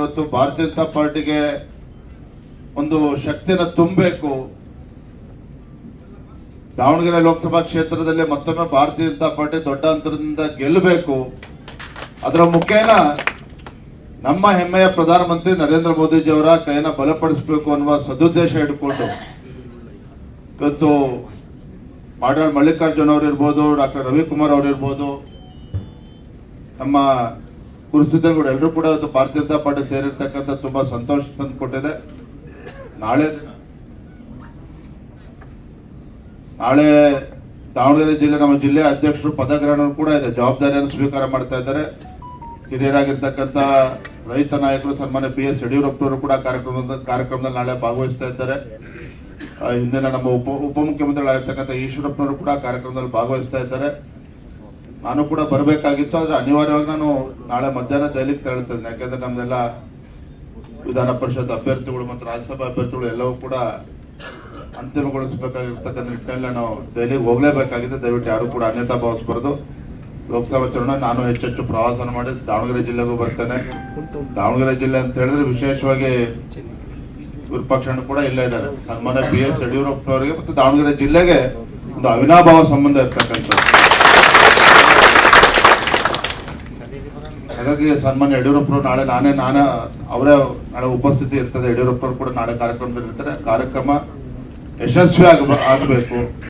ಇವತ್ತು ಭಾರತೀಯ ಜನತಾ ಪಾರ್ಟಿಗೆ ಒಂದು ಶಕ್ತಿನ ತುಂಬಬೇಕು. ದಾವಣಗೆರೆ ಲೋಕಸಭಾ ಕ್ಷೇತ್ರದಲ್ಲಿ ಮತ್ತೊಮ್ಮೆ ಭಾರತೀಯ ಜನತಾ ಪಾರ್ಟಿ ದೊಡ್ಡ ಅಂತರದಿಂದ ಗೆಲ್ಲಬೇಕು. ಅದರ ಮುಖೇನ ನಮ್ಮ ಹೆಮ್ಮೆಯ ಪ್ರಧಾನಮಂತ್ರಿ ನರೇಂದ್ರ ಮೋದಿಜಿಯವರ ಕೈನ ಬಲಪಡಿಸಬೇಕು ಅನ್ನುವ ಸದುದ್ದೇಶ ಇಟ್ಕೊಂಡು ಇವತ್ತು ಮಾಡಾಳ್ ಮಲ್ಲಿಕಾರ್ಜುನ್ ಅವರಿರ್ಬೋದು ಡಾಕ್ಟರ್ ರವಿಕುಮಾರ್ ಅವರಿರ್ಬೋದು ನಮ್ಮ ಗುರುಸಿದ್ದನಗೌಡ ಎಲ್ಲರೂ ಕೂಡ ಇವತ್ತು ಭಾರತೀಯ ಜನತಾ ಪಾರ್ಟಿ ಸೇರಿರ್ತಕ್ಕಂಥ ತುಂಬಾ ಸಂತೋಷ ತಂದು ಕೊಟ್ಟಿದೆ. ನಾಳೆ ನಾಳೆ ದಾವಣಗೆರೆ ಜಿಲ್ಲೆ ನಮ್ಮ ಜಿಲ್ಲೆ ಅಧ್ಯಕ್ಷರು ಪದಗ್ರಹಣ ಕೂಡ ಇದೆ. ಜವಾಬ್ದಾರಿಯನ್ನು ಸ್ವೀಕಾರ ಮಾಡ್ತಾ ಇದ್ದಾರೆ. ಹಿರಿಯರಾಗಿರ್ತಕ್ಕಂಥ ರೈತ ನಾಯಕರು, ಸನ್ಮಾನ್ಯ ಬಿ ಎಸ್ ಯಡಿಯೂರಪ್ಪನವರು ಕೂಡ ಕಾರ್ಯಕ್ರಮದ ಕಾರ್ಯಕ್ರಮದಲ್ಲಿ ನಾಳೆ ಭಾಗವಹಿಸ್ತಾ ಇದ್ದಾರೆ. ಹಿಂದಿನ ನಮ್ಮ ಉಪ ಉಪಮುಖ್ಯಮಂತ್ರಿಗಳಾಗಿರ್ತಕ್ಕಂಥ ಈಶ್ವರಪ್ಪನವರು ಕೂಡ ಕಾರ್ಯಕ್ರಮದಲ್ಲಿ ಭಾಗವಹಿಸ್ತಾ ಇದ್ದಾರೆ. ನಾನು ಕೂಡ ಬರಬೇಕಾಗಿತ್ತು, ಆದ್ರೆ ಅನಿವಾರ್ಯವಾಗಿ ನಾನು ನಾಳೆ ಮಧ್ಯಾಹ್ನ ದೆಹಲಿಗೆ ತೆರಳುತ್ತೇನೆ ಯಾಕಂದ್ರೆ ನಮ್ದೆಲ್ಲ ವಿಧಾನ ಪರಿಷತ್ ಅಭ್ಯರ್ಥಿಗಳು ಮತ್ತು ರಾಜ್ಯಸಭಾ ಅಭ್ಯರ್ಥಿಗಳು ಎಲ್ಲವೂ ಕೂಡ ಅಂತಿಮಗೊಳಿಸಬೇಕಾಗಿರ್ತಕ್ಕಂಥ ನಿಟ್ಟಿನಲ್ಲಿ ನಾನು ದೆಹಲಿಗೆ ಹೋಗಲೇಬೇಕಾಗಿದೆ ದಯವಿಟ್ಟು ಯಾರು ಕೂಡ ಅನ್ಯತಾ ಭಾವಿಸಬಾರದು. ಲೋಕಸಭಾ ಚುನಾವಣೆ ನಾನು ಹೆಚ್ಚೆಚ್ಚು ಪ್ರವಾಸನ ಮಾಡಿ ದಾವಣಗೆರೆ ಜಿಲ್ಲೆಗೂ ಬರ್ತೇನೆ. ದಾವಣಗೆರೆ ಜಿಲ್ಲೆ ಅಂತ ಹೇಳಿದ್ರೆ ವಿಶೇಷವಾಗಿ ವಿರೂಪಾಕ್ಷಣ್ಣ ಕೂಡ ಇಲ್ಲೇ ಇದ್ದಾರೆ. ಸನ್ಮಾನ್ಯ ಬಿ ಎಸ್ ಯಡಿಯೂರಪ್ಪನವರಿಗೆ ಮತ್ತು ದಾವಣಗೆರೆ ಜಿಲ್ಲೆಗೆ ಒಂದು ಅವಿನಾಭಾವ ಸಂಬಂಧ ಇರ್ತಕ್ಕಂಥದ್ದು. ಹಾಗಾಗಿ ಸನ್ಮಾನ್ಯ ಯಡಿಯೂರಪ್ಪರು ನಾಳೆ ನಾನೇ ನಾನೇ ಅವರೇ ನಾಳೆ ಉಪಸ್ಥಿತಿ ಇರ್ತದೆ ಯಡಿಯೂರಪ್ಪರು ಕೂಡ ನಾಳೆ ಕಾರ್ಯಕ್ರಮದಲ್ಲಿ ಇರ್ತಾರೆ. ಕಾರ್ಯಕ್ರಮ ಯಶಸ್ವಿ ಆಗ ಆಗಬೇಕು.